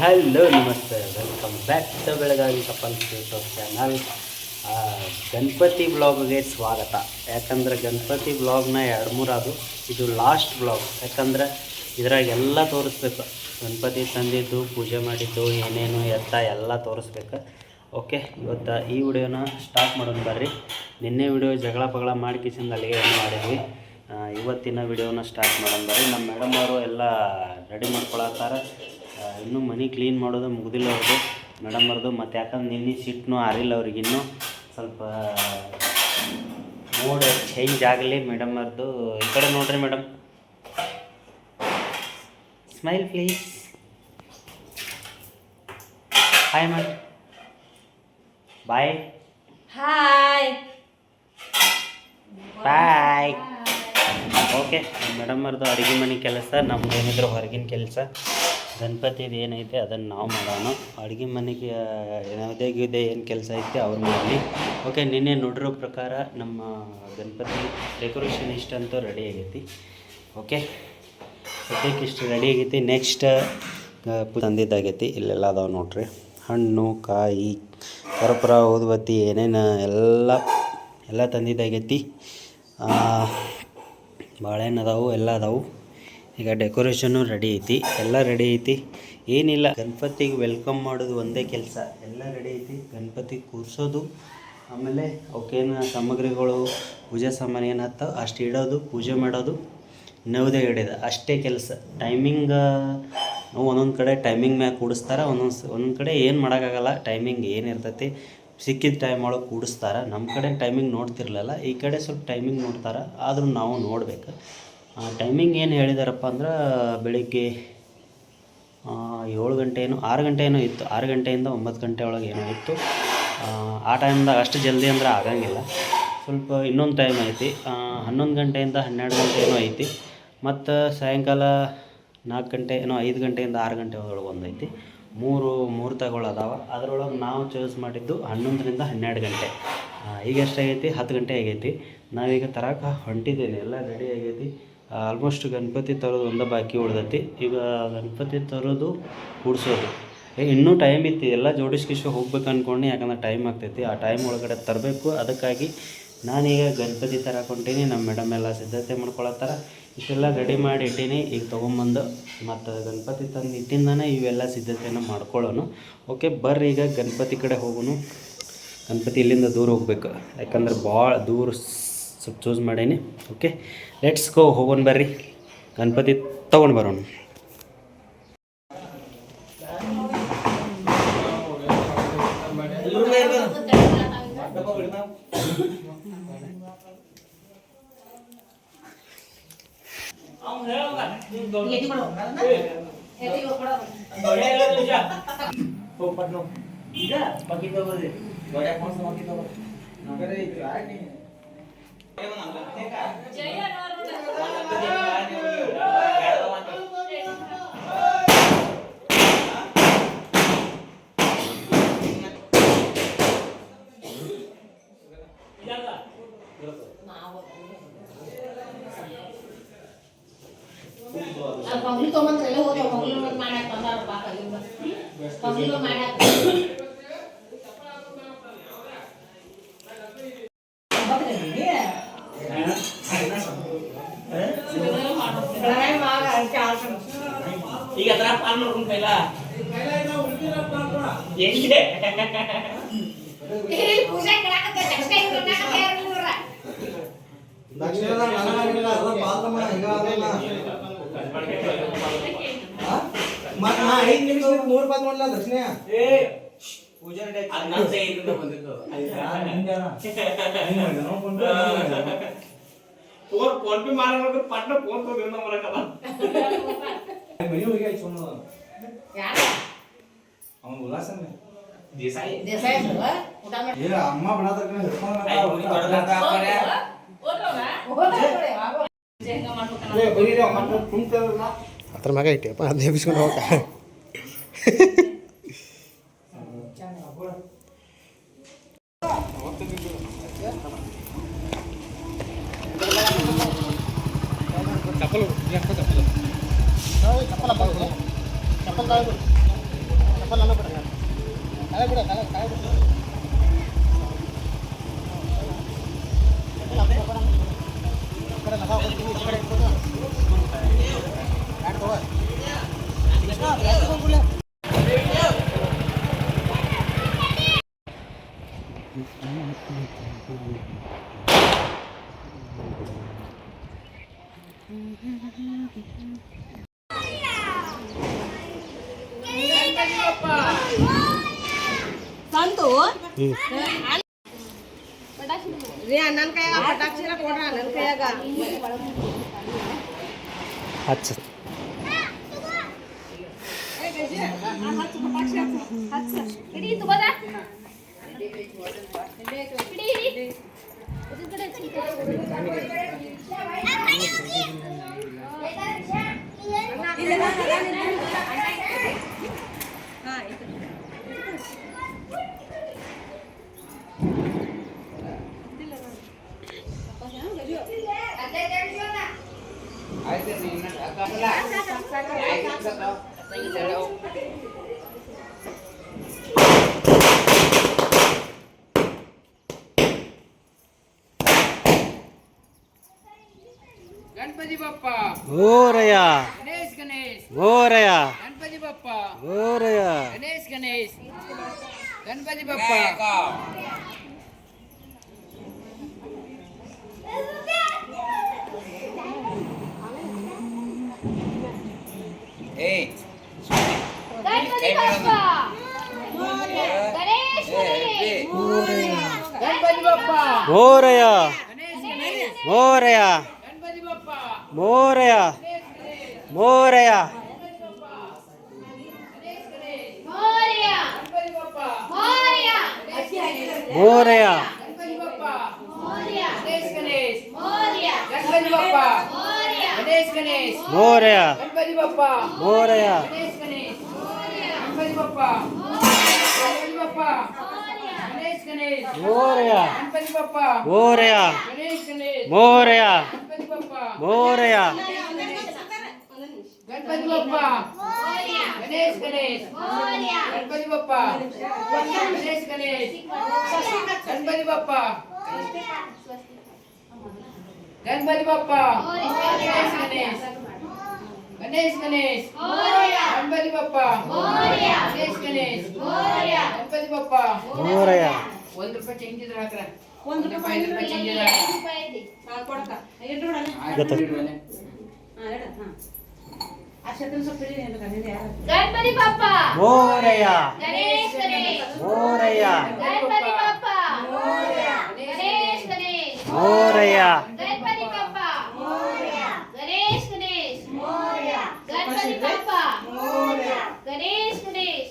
Hello, ನಮಸ್ತೆ. Welcome back to Belagavi couple YouTube channel Ganapati ಬ್ಲಾಗ್ಗೆ ಸ್ವಾಗತ. ಯಾಕಂದ್ರೆ ಗಣಪತಿ ಬ್ಲಾಗ್ನ ಎರಡು ಅದು, ಇದು ಲಾಸ್ಟ್ ಬ್ಲಾಗ್ ಯಾಕಂದ್ರೆ ಇದ್ರಾಗ ಎಲ್ಲ ತೋರಿಸ್ಬೇಕು. ಗಣಪತಿ ತಂದಿದ್ದು, ಪೂಜೆ ಮಾಡಿದ್ದು, ಏನೇನು, ಎತ್ತ ಎಲ್ಲ ತೋರಿಸ್ಬೇಕು. ಓಕೆ ಇವತ್ತು ಈ ವಿಡಿಯೋನ ಸ್ಟಾರ್ಟ್ ಮಾಡೋಣ ಬರ್ರಿ. ನಿನ್ನೆ ವಿಡಿಯೋ ಜಗಳ ಪಗಳ ಮಾಡಿ ಕಿಸಿಂದ ಅಲ್ಲಿಗೆ ಏನು ಮಾಡಿದ್ವಿ. ಇವತ್ತಿನ ವಿಡಿಯೋನ ಸ್ಟಾರ್ಟ್ ಮಾಡೋಣ ಬರ್ರಿ. ನಮ್ಮ ಮೇಡಮ್ ಅವರು ಎಲ್ಲ ರೆಡಿ ಮಾಡ್ಕೊಳತ್ತಾರ. ಇನ್ನೂ ಮನೆ ಕ್ಲೀನ್ ಮಾಡೋದು ಮುಗ್ದಿಲ್ಲ ಅವ್ರದ್ದು ಮೇಡಮ್ ಅವ್ರದ್ದು ಮತ್ತು ಯಾಕಂದ್ರೆ ನಿನ್ನೆ ಸಿಟ್ಟನು ಆರಿಲ್ಲ ಅವ್ರಿಗಿನ್ನೂ ಸ್ವಲ್ಪ ಮೂಡ್ ಚೇಂಜ್ ಆಗಲಿ ಮೇಡಮ್ ಅವ್ರದ್ದು ಈ ಕಡೆ ನೋಡ್ರಿ madam. Smile please hi ma'am bye hi bye okay madam ಅವ್ರದ್ದು ಅಡುಗೆ ಮನೆ ಕೆಲಸ ನಮ್ದು ಏನಿದ್ರು ಹೊರಗಿನ ಕೆಲಸ. ಗಣಪತಿದು ಏನೈತೆ ಅದನ್ನು ನಾವು ಮಾಡೋಣ. ಅಡುಗೆ ಮನೆಗೆ ಯಾವುದೇ ಗಿದೆ ಏನು ಕೆಲಸ ಐತೆ ಅವ್ರು ಮಾಡಲಿ. ಓಕೆ ನಿನ್ನೆ ನೋಡಿರೋ ಪ್ರಕಾರ ನಮ್ಮ ಗಣಪತಿ ಡೆಕೋರೇಷನ್ ಇಷ್ಟಂತೂ ರೆಡಿ ಆಗೈತಿ. ಓಕೆ ಸದ್ಯಕ್ಕೆ ಇಷ್ಟು ರೆಡಿ ಆಗೈತಿ. ನೆಕ್ಸ್ಟ್ ತಂದಿದ್ದಾಗೈತಿ. ಇಲ್ಲೆಲ್ಲ ಅದಾವೆ ನೋಡ್ರಿ. ಹಣ್ಣು, ಕಾಯಿ ಕರ್ಪೂರ ಊದುಬತ್ತಿ, ಏನೇನು ಎಲ್ಲ ಎಲ್ಲ ತಂದಿದ್ದಾಗೈತಿ. ಬಾಳೆಹಣ್ಣು ಅದಾವು, ಎಲ್ಲ ಅದಾವು. ಈಗ ಡೆಕೋರೇಷನ್ನು ರೆಡಿ ಐತಿ. ಎಲ್ಲ ರೆಡಿ ಐತಿ. ಏನಿಲ್ಲ, ಗಣಪತಿಗೆ ವೆಲ್ಕಮ್ ಮಾಡೋದು ಒಂದೇ ಕೆಲಸ. ಎಲ್ಲ ರೆಡಿ ಐತಿ. ಗಣಪತಿ ಕೂರಿಸೋದು, ಆಮೇಲೆ ಅವಕ್ಕೇನು ಸಾಮಗ್ರಿಗಳು, ಪೂಜಾ ಸಾಮಾನು ಏನು ಹತ್ತ ಅಷ್ಟು ಇಡೋದು, ಪೂಜೆ ಮಾಡೋದು, ನವದೆ ಹಿಡಿದ. ಅಷ್ಟೇ ಕೆಲಸ. ಟೈಮಿಂಗ್ ಒಂದೊಂದು ಕಡೆ ಟೈಮಿಂಗ್ ಮ್ಯಾಗ ಕೂಡಿಸ್ತಾರೆ, ಒಂದೊಂದು ಒಂದೊಂದು ಕಡೆ ಏನು ಮಾಡೋಕ್ಕಾಗಲ್ಲ ಟೈಮಿಂಗ್ ಏನಿರ್ತೈತಿ ಸಿಕ್ಕಿದ ಟೈಮ್ ಒಳಗೆ ಕೂಡಿಸ್ತಾರೆ. ನಮ್ಮ ಕಡೆ ಟೈಮಿಂಗ್ ನೋಡ್ತಿರ್ಲಿಲ್ಲ. ಈ ಕಡೆ ಸ್ವಲ್ಪ ಟೈಮಿಂಗ್ ನೋಡ್ತಾರೆ. ಆದರೂ ನಾವು ನೋಡ್ಬೇಕು. ಟೈಮಿಂಗ್ ಏನು ಹೇಳಿದಾರಪ್ಪ ಅಂದ್ರೆ ಬೆಳಿಗ್ಗೆ ಆ, ಏಳು ಗಂಟೆ ಏನೋ ಆರು ಗಂಟೆ ಏನೋ ಇತ್ತು. ಆರು ಗಂಟೆಯಿಂದ ಒಂಬತ್ತು ಗಂಟೆ ಒಳಗೆ ಏನೋ ಇತ್ತು. ಆ, ಆ ಟೈಮ್ದಾಗ ಅಷ್ಟು ಜಲ್ದಿ ಅಂದ್ರೆ ಆಗಂಗಿಲ್ಲ. ಸ್ವಲ್ಪ ಇನ್ನೊಂದು ಟೈಮ್ ಐತಿ. ಆ, ಹನ್ನೊಂದು ಗಂಟೆಯಿಂದ ಹನ್ನೆರಡು ಗಂಟೆ ಏನೋ ಐತಿ. ಮತ್ತು ಸಾಯಂಕಾಲ ನಾಲ್ಕು ಗಂಟೆ ಏನೋ ಐದು ಗಂಟೆಯಿಂದ ಆರು ಗಂಟೆ ಒಳಗೆ ಒಂದು ಐತಿ. ಮೂರು ಮುಹೂರ್ತಗಳು ಅದಾವೆ. ಅದರೊಳಗೆ ನಾವು ಚೂಸ್ ಮಾಡಿದ್ದು ಹನ್ನೊಂದರಿಂದ ಹನ್ನೆರಡು ಗಂಟೆ. ಆ, ಈಗ ಎಷ್ಟಾಗೈತಿ ಹತ್ತು ಗಂಟೆ ಆಗೈತಿ. ನಾವೀಗ ತರಕ ಹೊಂಟಿದ್ದೇನೆ. ಎಲ್ಲ ರೆಡಿ ಆಗೈತಿ. ಆಲ್ಮೋಸ್ಟ್ ಗಣಪತಿ ತರೋದು ಒಂದು ಬಾಕಿ ಉಳ್ದೈತಿ. ಈಗ ಗಣಪತಿ ತರೋದು ಕೂಡ್ಸೋದು ಇನ್ನೂ ಟೈಮ್ ಇತ್ತು. ಎಲ್ಲ ಜೋಡಿಸ್ಕಿಶ್ವ ಹೋಗ್ಬೇಕು ಅಂದ್ಕೊಂಡು ಯಾಕಂದ್ರೆ ಟೈಮ್ ಆಗ್ತೈತಿ. ಆ ಟೈಮ್ ಒಳಗಡೆ ತರಬೇಕು. ಅದಕ್ಕಾಗಿ ನಾನೀಗ ಗಣಪತಿ ಹೊಂಟೀನಿ ನಮ್ಮ ಮೇಡಮ್ ಎಲ್ಲ ಸಿದ್ಧತೆ ಮಾಡ್ಕೊಳತ್ತಾರ. ಇಷ್ಟೆಲ್ಲ ರೆಡಿ ಮಾಡಿ ಇಟ್ಟೀನಿ. ಈಗ ತೊಗೊಂಬಂದು ಮತ್ತು ಗಣಪತಿ ತಂದು ಇಟ್ಟಿಂದನೇ ಇವೆಲ್ಲ ಸಿದ್ಧತೆಯನ್ನು ಮಾಡ್ಕೊಳ್ಳೋನು ಓಕೆ ಬರ್ರಿ ಈಗ ಗಣಪತಿ ಕಡೆ ಹೋಗೋನು. ಗಣಪತಿ ಇಲ್ಲಿಂದ ದೂರ ಹೋಗ್ಬೇಕು. ಯಾಕಂದ್ರೆ ಭಾಳ ದೂರ ಸ್ವಲ್ಪ ಚೂಸ್ ಮಾಡೀನಿ. ಓಕೆ ಲೆಟ್ಸ್ ಗೋ ಹೋಗೋಣ ಬರ್ರಿ. ಗಣಪತಿ ತೊಗೊಂಡು ಬರೋಣ. జయ ಈಗ ಅದರ ಪಾಲ್ ನೋಡ್ಕೊಂಡು ಪೈಲ ಹೆಂಗೆ ಪೂಜೆ ಕಡಾಕತ್ತ ದಕ್ಷಿಣ ಇವ್ರನ್ನ ಯಾರು ಇವ್ರ ಅದ್ ನನ್ ಸೈಡಿಂದ ಬಂದಿದ್ದು ಫೋನ್ ಫೋನ್ ಪೇ ಮಾಡೋದು ಪಟ್ಟ ಫೋನ್ ತೊಗೊಂಡು ಬರಕಲ್ಲ ಯಾರ ದೇಸಾಯಿ ದೇಸಾಯಿ ಅಲ್ವಾ? ಊಟ ಮಾಡಿ ಅಮ್ಮ ಬಡತಕ್ಕ ಐ ಮುನಿ ತೊಡಕ ಹಾಕೋರೆ ಅದ್ರ ಮ್ಯಾಗ ಇಟ್ಟಿಯಪ್ಪ ಅದು ಎಬ್ಸ್ಕೊಂಡು ಹೋಗ ಚಪ್ಪಲ್ ಮಸಾಲ ಬಿಡ್ರಿ ತಲೆ ಬಿಡ ತಲೆ ತಲೆ ಬಿಡ್ರಿ ಈ ಕಡೆ ಮಸಾಲ ಕೊಡ್ತೀನಿ ಈ ಕಡೆ ಇಟ್ಬಿಡು. ಬ್ಯಾಡ ರೀ ಅಣ್ಣನ ಕೈಯಾಗ ಪಟಾಕ್ಷಿರ ಕೊಡ್ರ ಅಣ್ಣನ ಕೈಯಾಗ ಹಚ್ಚ ಗಣಪತಿ ಬಪ್ಪ ಓರಯ್ಯ ಗಣೇಶ್ ಗಣೇಶ್ ಓರಯ್ಯ ಗಣಪತಿ ಬಪ್ಪ ಓರಯ್ಯ ಗಣೇಶ್ ಗಣೇಶ್ ಗಣಪತಿ ಬಪ್ಪ ಏಯ್ ಗಣಪತಿ ಬಪ್ಪ ಗಣೇಶ್ ಗಣಪತಿ ಬಪ್ಪ. ಓರಯ್ಯ ಗಣೇಶ್ ಗಣೇಶ್ ಓರಯ್ಯ ಗಣಪತಿ ಬಪ್ಪ ಮೋರಯ್ಯ ಮೋರಯ್ಯ ಮೋರ್ಯ ಗಣಪತಿ ಬಪ್ಪ ಮೋರ್ಯ ಮೋರಯ್ಯ ಗಣಪತಿ ಬಪ್ಪ ಮೋರ್ಯ ಗಣೇಶ್ ಗಣೇಶ್ ಮೋರ್ಯ ಗಣಪತಿ ಬಪ್ಪ ಮೋರ್ಯ ಗಣೇಶ್ ಗಣೇಶ್ ಮೋರಯ್ಯ ಗಣಪತಿ ಬಪ್ಪ ಮೋರಯ್ಯ ಗಣೇಶ್ ಗಣೇಶ್ ಗಣಪತಿ ಬಪ್ಪ ಗಣಪತಿ ಬಪ್ಪ ಗಣೇಶ್ ಗಣೇಶ್. ಗಣಪತಿ ಬಪ್ಪ ಗಣೇಶ್ ಗಣೇಶ್. ಗಣಪತಿ ಬಪ್ಪ ಮೋರಯ್ಯ ಒಂದ್ ರೂಪಾಯಿ ಚೇಂಜ್ ಇದ್ರೆ ಹಾಕ್ರ. ಒಂದ್ ರೂಪಾಯಿ ಐದು ರೂಪಾಯಿ ಚೇಂಜ್ ಇದ್ರೆ ಅಂತ ಕಣ್ಣಿದೆ ಯಾರು? ಗಣಪತಿ ಬಪ್ಪ ಮೋರಯ್ಯ ಗಣೇಶ್ ಗಣೇಶ್. ಮೋರಯ್ಯ ಗಣಪತಿ ಬಪ್ಪ ಗಣೇಶ್ ಗಣೇಶ್. ಮೋರಯ್ಯ ಗಣಪತಿ ಬಪ್ಪ ಗಣೇಶ್ ಗಣೇಶ್ ಗಣಪತಿ ಬಪ್ಪ ಗಣೇಶ್ ಗಣೇಶ್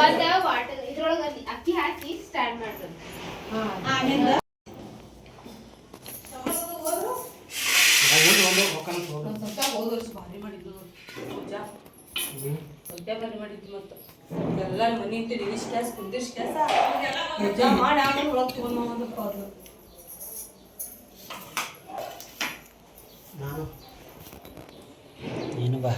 ಒಂದ ವಾಟರ್ ಇದ್ರೊಳಗ ಅಕ್ಕಿ ಹಾಕಿ ಸ್ಟಾರ್ಟ್ ಮಾಡ್ಬೇಕು. ಎಲ್ಲ ಮನಿ ಇಷ್ಟ ಕ್ಯಾಸ್ ಕುಂದಿರ್ಸ್ ಕ್ಯಾಸ ಮಾಡಿ ಆಮೇಲೆ ಒಳಗೆ ತಗೊಂಡ್ ನೀನು ಬಾ.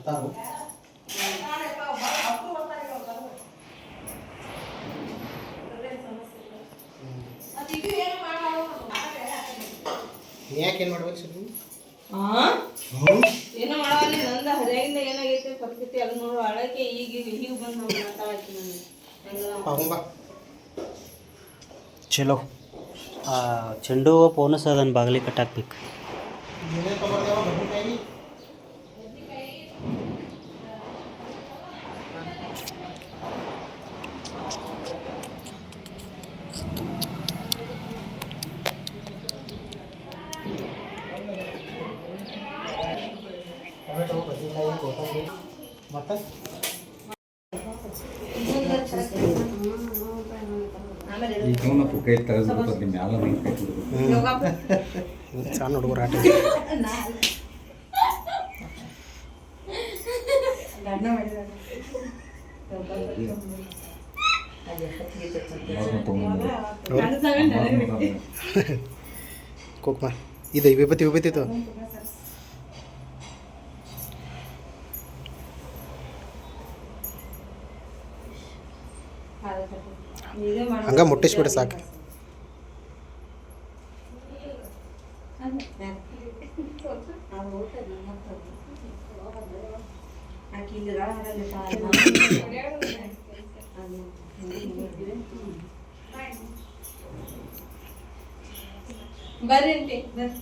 ಬರ್ತಾರು ಯಾಕೇನು ಮಾಡ್ಬೇಕು ಹಾ ಏನೋ ಮಾಡಿ ನಂದ ಹರಿಯಾಗಿಂದ ಏನಾಗೈತೆ ಪರಿಸ್ಥಿತಿ ಅಲ್ಲಿ ನೋಡು ಅಳಕ್ಕೆ ಈಗ ಈಗ ಬಂದು ಮಾತಾಡ್ತೀನಿ ಮಾತಾಡಕ್ಕೆ ಚಲೋ. ಆ ಚೆಂಡು ಹೂವು ಪೋನಸ್ ಅದನ್ನು ಬಾಗಿಲಿ ಕಟ್ಟಾಕ್ಬೇಕು ಕೊತ್ತಂಬರಿ ಮತ್ತು ಸಣ್ಣ ಹುಡುಗರು ಆಟ ಕುಕ್ಮ ಇದು ವಿಭೂತಿ ವಿಭೂತಿ ಇದು ಇದೇ ಮಾಡ್ಬೇಕು. ಹಂಗ ಮುಟ್ಟಿಸ್ಬಿಡಿ ಸಾಕು. ಬರ್ರಿ ಬರ್ರಿ.